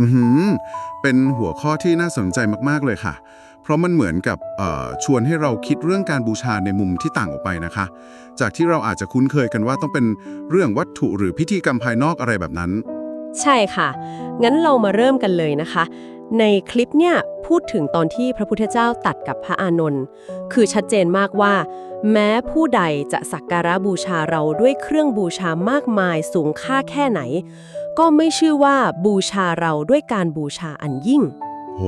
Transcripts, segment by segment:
อืมเป็นหัวข้อที่น่าสนใจมากๆเลยค่ะ เพราะมันเหมือนกับชวนให้เราคิดเรื่องการบูชาในมุมที่ต่างออกไปนะคะ จากที่เราอาจจะคุ้นเคยกันว่าต้องเป็นเรื่องวัตถุหรือพิธีกรรมภายนอกอะไรแบบนั้น ใช่ค่ะ งั้นเรามาเริ่มกันเลยนะคะ ในคลิปเนี่ย พูดถึงตอนที่พระพุทธเจ้าตัดกับพระอานนท์คือชัดเจนมากว่า แม้ผู้ใดจะสักการะบูชาเราด้วยเครื่องบูชามากมายสูงค่าแค่ไหน ก็ไม่ชื่อว่าบูชาเราด้วยการบูชาอันยิ่ง โห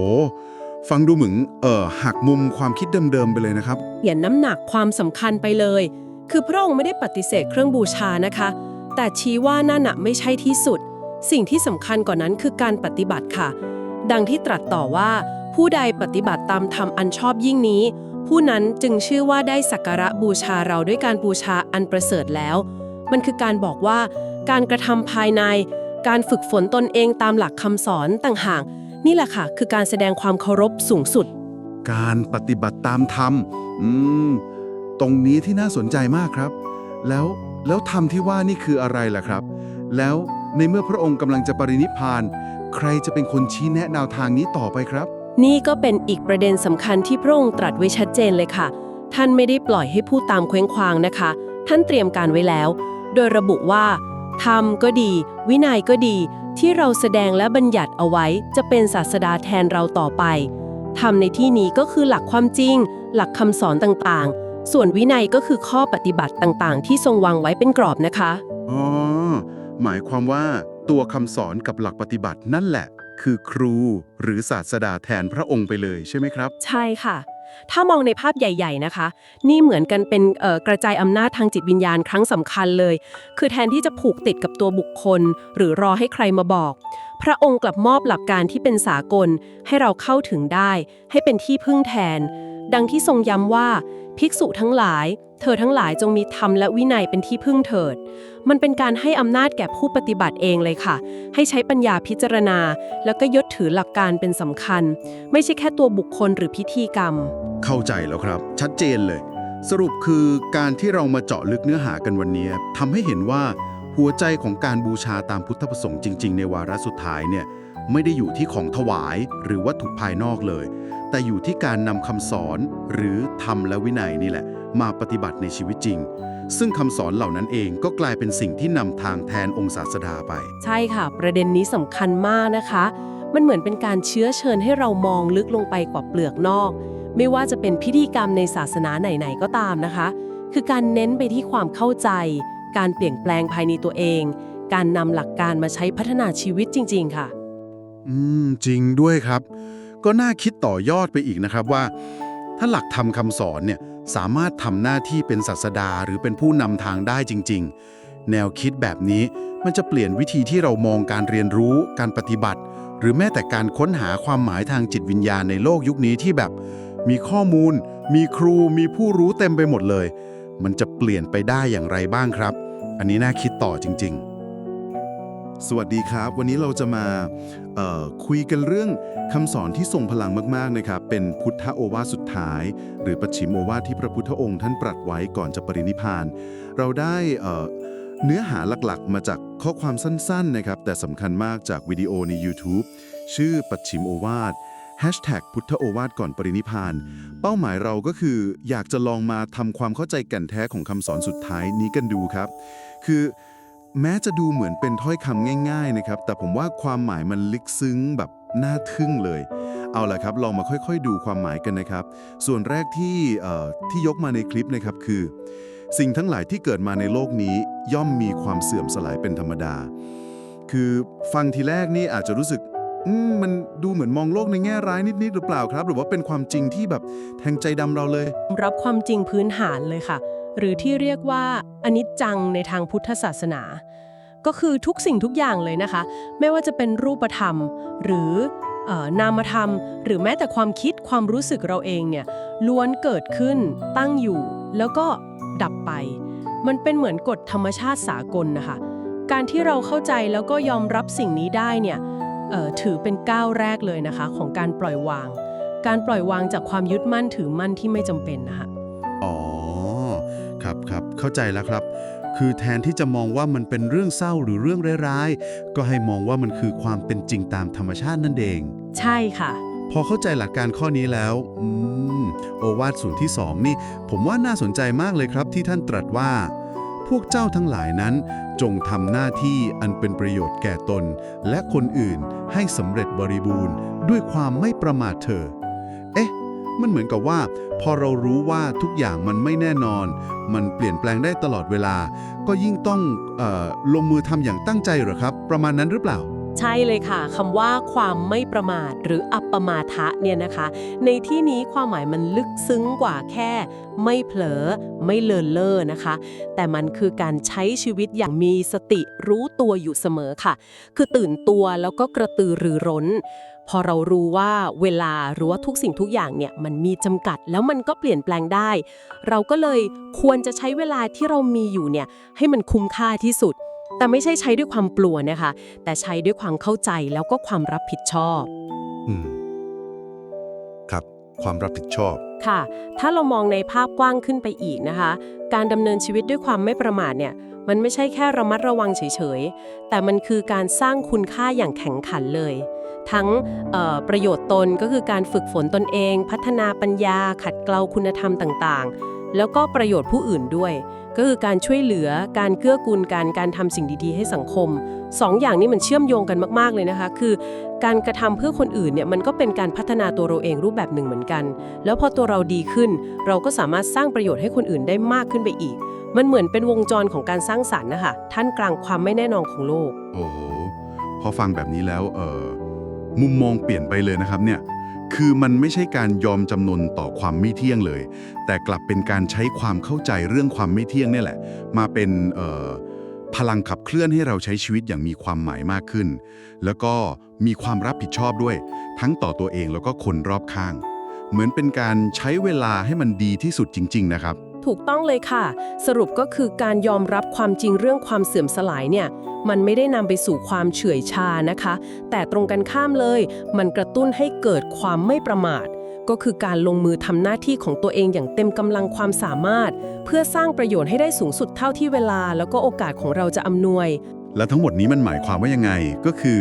ฟังดูเหมือนเอ่อหักมุมความคิดเดิมๆไปเลยนะครับ เปลี่ยนน้ำหนักความสำคัญไปเลย คือพระองค์ไม่ได้ปฏิเสธเครื่องบูชานะคะ แต่ชี้ว่านั่นน่ะไม่ใช่ที่สุด สิ่งที่สำคัญกว่านั้นคือการปฏิบัติค่ะ ดังที่ตรัสต่อว่า ผู้ใดปฏิบัติตามธรรมอันชอบยิ่งนี้ ผู้นั้นจึงชื่อว่าได้สักการะบูชาเราด้วยการบูชาอันประเสริฐแล้ว มันคือการบอกว่า การกระทำภายใน การฝึกฝนตนเองตามหลักคำสอนต่างหากนี่แหละค่ะ คือการแสดงความเคารพสูงสุด การปฏิบัติตามธรรม อืม ตรงนี้ที่น่าสนใจมากครับ แล้วแล้วธรรมที่ว่านี่คืออะไรล่ะครับ แล้วในเมื่อพระองค์กำลังจะปรินิพพาน ใครจะเป็นคนชี้แนะแนวทางนี้ต่อไปครับ นี่ก็เป็นอีกประเด็นสำคัญที่พระองค์ตรัสไว้ชัดเจนเลยค่ะ ท่านไม่ได้ปล่อยให้พูดตามเคว้งคว้างนะคะ ท่านเตรียมการไว้แล้ว โดยระบุว่าธรรมก็ดี วินัยก็ดี ที่เราแสดงและบัญญัติเอาไว้จะเป็นศาสดาแทนเราต่อไปธรรมในที่นี้ก็คือหลักความจริง หลักคำสอนต่างๆ ส่วนวินัยก็คือข้อปฏิบัติต่างๆ ที่ทรงวางไว้เป็นกรอบนะคะ อ๋อ หมายความว่าตัวคำสอนกับหลักปฏิบัตินั่นแหละ คือครูหรือศาสดาแทนพระองค์ไปเลยใช่ไหมครับ ใช่ค่ะ ถ้ามองในภาพใหญ่ ๆนะคะ นี่เหมือนกันเป็นกระจายอำนาจทางจิตวิญญาณครั้งสำคัญเลย คือแทนที่จะผูกติดกับตัวบุคคล หรือรอให้ใครมาบอก พระองค์กลับมอบหลักการที่เป็นสากล ให้เราเข้าถึงได้ ให้เป็นที่พึ่งแทน ดังที่ทรงย้ำว่า ภิกษุทั้งหลาย เธอทั้งหลายจงมีธรรมและวินัยเป็นที่พึ่งเถิด มันเป็นการให้อำนาจแก่ผู้ปฏิบัติเองเลยค่ะ ให้ใช้ปัญญาพิจารณา แล้วก็ยึดถือหลักการเป็นสำคัญ ไม่ใช่แค่ตัวบุคคลหรือพิธีกรรม เข้าใจแล้วครับ ชัดเจนเลย สรุปคือการที่เรามาเจาะลึกเนื้อหากันวันนี้ทำให้เห็นว่าหัวใจของการบูชาตามพุทธประสงค์จริง ๆ ในวาระสุดท้ายเนี่ยไม่ได้อยู่ที่ของถวายหรือวัตถุภายนอกเลย แต่อยู่ที่การนำคำสอนหรือธรรมและวินัยนี่แหละ มาปฏิบัติในชีวิตจริง ซึ่งคำสอนเหล่านั้นเองก็กลายเป็นสิ่งที่นำทางแทนองค์ศาสดาไป ใช่ค่ะ ประเด็นนี้สำคัญมากนะคะ มันเหมือนเป็นการเชื้อเชิญให้เรามองลึกลงไปกว่าเปลือกนอก ไม่ว่าจะเป็นพิธีกรรมในศาสนาไหนๆก็ตามนะคะ คือการเน้นไปที่ความเข้าใจ การเปลี่ยนแปลงภายในตัวเอง การนำหลักการมาใช้พัฒนาชีวิตจริง ๆ ค่ะ อืม จริงด้วยครับ ก็น่าคิดต่อยอดไปอีกนะครับว่า ถ้าหลักธรรมคำสอนเนี่ยสามารถทำหน้าที่เป็นศาสดาหรือเป็นผู้นำทางได้จริง ๆ แนวคิดแบบนี้มันจะเปลี่ยนวิธีที่เรามองการเรียนรู้ การปฏิบัติ หรือแม้แต่การค้นหาความหมายทางจิตวิญญาณในโลกยุคนี้ที่แบบ มีข้อมูล มีครู มีผู้รู้เต็มไปหมดเลย มันจะเปลี่ยนไปได้อย่างไรบ้างครับ อันนี้น่าคิดต่อจริง ๆ สวัสดีครับ วันนี้เราจะมาคุยกันเรื่องคำสอนที่ทรงพลังมากๆนะครับ เป็นพุทธโอวาสุดท้าย หรือปัจฉิมโอวาทที่พระพุทธองค์ท่านตรัสไว้ก่อนจะปรินิพาน เราได้เนื้อหาหลักๆ มาจากข้อความสั้นๆนะครับ แต่สำคัญมากจากวิดีโอใน YouTube ชื่อปัจฉิมโอวาท Hashtag พุทธโอวาทก่อนปรินิพาน เป้าหมายเราก็คืออยากจะลองมาทำความเข้าใจแก่นแท้ของคำสอนสุดท้ายนี้กันดูครับ คือ แม้จะดูเหมือนเป็นถ้อยคำง่าย ๆนะครับ แต่ผมว่าความหมายมันลึกซึ้งแบบน่าทึ่งเลย เอาล่ะครับ ลองมาค่อยๆ ดูความหมายกันนะครับ ส่วนแรกที่ที่ยกมาในคลิปนะครับคือ สิ่งทั้งหลายที่เกิดมาในโลกนี้ย่อมมีความเสื่อมสลายเป็นธรรมดา คือฟังทีแรกนี่อาจจะรู้สึกมมันดูเหมือนมองโลกในแง่ร้ายนิดๆหรือเปล่าครับ หรือว่าเป็นความจริงที่แบบแทงใจดำเราเลย รับความจริงพื้นฐานเลยค่ะ หรือที่เรียกว่าอนิจจังในทางพุทธศาสนา ก็คือทุกสิ่งทุกอย่างเลยนะคะ ไม่ว่าจะเป็นรูปธรรม หรืออนามธรรม หรือแม้แต่ความคิดความรู้สึกเราเองเนี่ยล้วนเกิดขึ้น ตั้งอยู่ แล้วก็ดับไป มันเป็นเหมือนกฎธรรมชาติสากลนะคะ การที่เราเข้าใจแล้วก็ยอมรับสิ่งนี้ได้เนี่ยถือเป็นก้าวแรกเลยนะคะ ของการปล่อยวาง การปล่อยวางจากความยึดมั่นถือมั่นที่ไม่จำเป็นนะคะ เข้าใจแล้วครับ คือแทนที่จะมองว่ามันเป็นเรื่องเศร้าหรือเรื่องร้ายๆ ก็ให้มองว่ามันคือความเป็นจริงตามธรรมชาตินั่นเอง ใช่ค่ะ พอเข้าใจหลักการข้อนี้แล้วอืมโอวาทส่วนที่สองนี่ ผมว่าน่าสนใจมากเลยครับที่ท่านตรัสว่า พวกเจ้าทั้งหลายนั้น จงทำหน้าที่อันเป็นประโยชน์แก่ตน และคนอื่นให้สำเร็จบริบูรณ์ ด้วยความไม่ประมาทเถอะเอ๊ะ มันเหมือนกับว่า พอเรารู้ว่าทุกอย่างมันไม่แน่นอน มันเปลี่ยนแปลงได้ตลอดเวลา ก็ยิ่งต้องออลงมือทำอย่างตั้งใจหรอครับ ประมาณนั้นหรือเปล่า ใช่เลยค่ะคำว่าความไม่ประมาทหรืออัปปมาทะเนี่ยนะคะ ในที่นี้ความหมายมันลึกซึ้งกว่าแค่ ไม่เผลอ ไม่เลินเล่อนะคะ แต่มันคือการใช้ชีวิตอย่างมีสติรู้ตัวอยู่เสมอค่ะ คือตื่นตัวแล้วก็กระตือรือร้น พอเรารู้ว่าเวลาหรือว่าทุกสิ่งทุกอย่างเนี่ยมันมีจำกัด แล้วมันก็เปลี่ยนแปลงได้ เราก็เลยควรจะใช้เวลาที่เรามีอยู่เนี่ยให้มันคุ้มค่าที่สุด แต่ไม่ใช่ใช้ด้วยความกลัวนะคะ แต่ใช้ด้วยความเข้าใจแล้วก็ความรับผิดชอบ อืม ครับ ความรับผิดชอบ ค่ะ ถ้าเรามองในภาพกว้างขึ้นไปอีกนะคะ การดำเนินชีวิตด้วยความไม่ประมาทเนี่ย มันไม่ใช่แค่ระมัดระวังเฉยๆ แต่มันคือการสร้างคุณค่าอย่างแข็งขันเลย ทั้งประโยชน์ตนก็คือการฝึกฝนตนเอง พัฒนาปัญญา ขัดเกลาคุณธรรมต่างๆ แล้วก็ประโยชน์ผู้อื่นด้วย ก็คือการช่วยเหลือการเกื้อกูลกันการทำสิ่งดีๆ ให้สังคมสองอย่างนี้มันเชื่อมโยงกันมากๆเลยนะคะ คือการกระทำเพื่อคนอื่นเนี่ยมันก็เป็นการพัฒนาตัวเราเองรูปแบบหนึ่งเหมือนกัน แล้วพอตัวเราดีขึ้น เราก็สามารถสร้างประโยชน์ให้คนอื่นได้มากขึ้นไปอีก มันเหมือนเป็นวงจรของการสร้างสรรค์นะคะท่านกลางความไม่แน่นอนของโลก โอ้โห พอฟังแบบนี้แล้วเออ มุมมองเปลี่ยนไปเลยนะครับเนี่ยคือมันไม่ใช่การยอมจำนนต่อความไม่เที่ยงเลย แต่กลับเป็นการใช้ความเข้าใจเรื่องความไม่เที่ยงเนี่ยแหละ มาเป็นพลังขับเคลื่อนให้เราใช้ชีวิตอย่างมีความหมายมากขึ้น แล้วก็มีความรับผิดชอบด้วย ทั้งต่อตัวเองแล้วก็คนรอบข้าง เหมือนเป็นการใช้เวลาให้มันดีที่สุดจริง ๆ นะครับ ถูกต้องเลยค่ะ สรุปก็คือการยอมรับความจริงเรื่องความเสื่อมสลายเนี่ย มันไม่ได้นำไปสู่ความเฉื่อยชานะคะ แต่ตรงกันข้ามเลย มันกระตุ้นให้เกิดความไม่ประมาท ก็คือการลงมือทำหน้าที่ของตัวเองอย่างเต็มกำลังความสามารถ เพื่อสร้างประโยชน์ให้ได้สูงสุดเท่าที่เวลา แล้วก็โอกาสของเราจะอำนวย และทั้งหมดนี้มันหมายความว่ายังไงก็คือ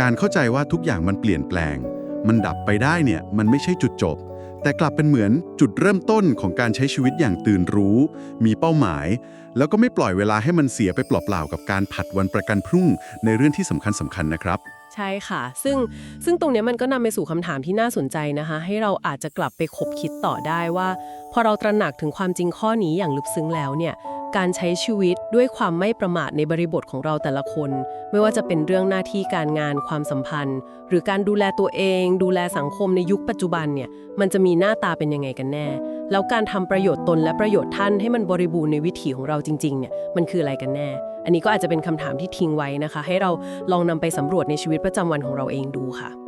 การเข้าใจว่าทุกอย่างมันเปลี่ยนแปลง มันดับไปได้เนี่ยมันไม่ใช่จุดจบ แต่กลับเป็นเหมือนจุดเริ่มต้นของการใช้ชีวิตอย่างตื่นรู้ มีเป้าหมาย แล้วก็ไม่ปล่อยเวลาให้มันเสียไปเปล่าๆกับการผัดวันประกันพรุ่งในเรื่องที่สำคัญสคัญๆนะครับ ใช่ค่ะ ซึ่งซึ่งตรงเนี้ยมันก็นำไปสู่คำถามที่น่าสนใจนะคะ ให้เราอาจจะกลับไปคบคิดต่อได้ว่า พอเราตระหนักถึงความจริงข้อนี้อย่างลึกซึ้งแล้วเนี่ย การใช้ชีวิตด้วยความไม่ประมาทในบริบทของเราแต่ละคน ไม่ว่าจะเป็นเรื่องหน้าที่การงานความสัมพันธ์ หรือการดูแลตัวเอง ดูแลสังคมในยุคปัจจุบันเนี่ยมันจะมีหน้าตาเป็นยังไงกันแน่ แล้วการทำประโยชน์ตนและประโยชน์ท่านให้มันบริบูรณ์ในวิถีของเราจริงๆเนี่ยมันคืออะไรกันแน่ อันนี้ก็อาจจะเป็นคำถามที่ทิ้งไว้นะคะ ให้เราลองนำไปสำรวจในชีวิตประจำวันของเราเองดูค่ะ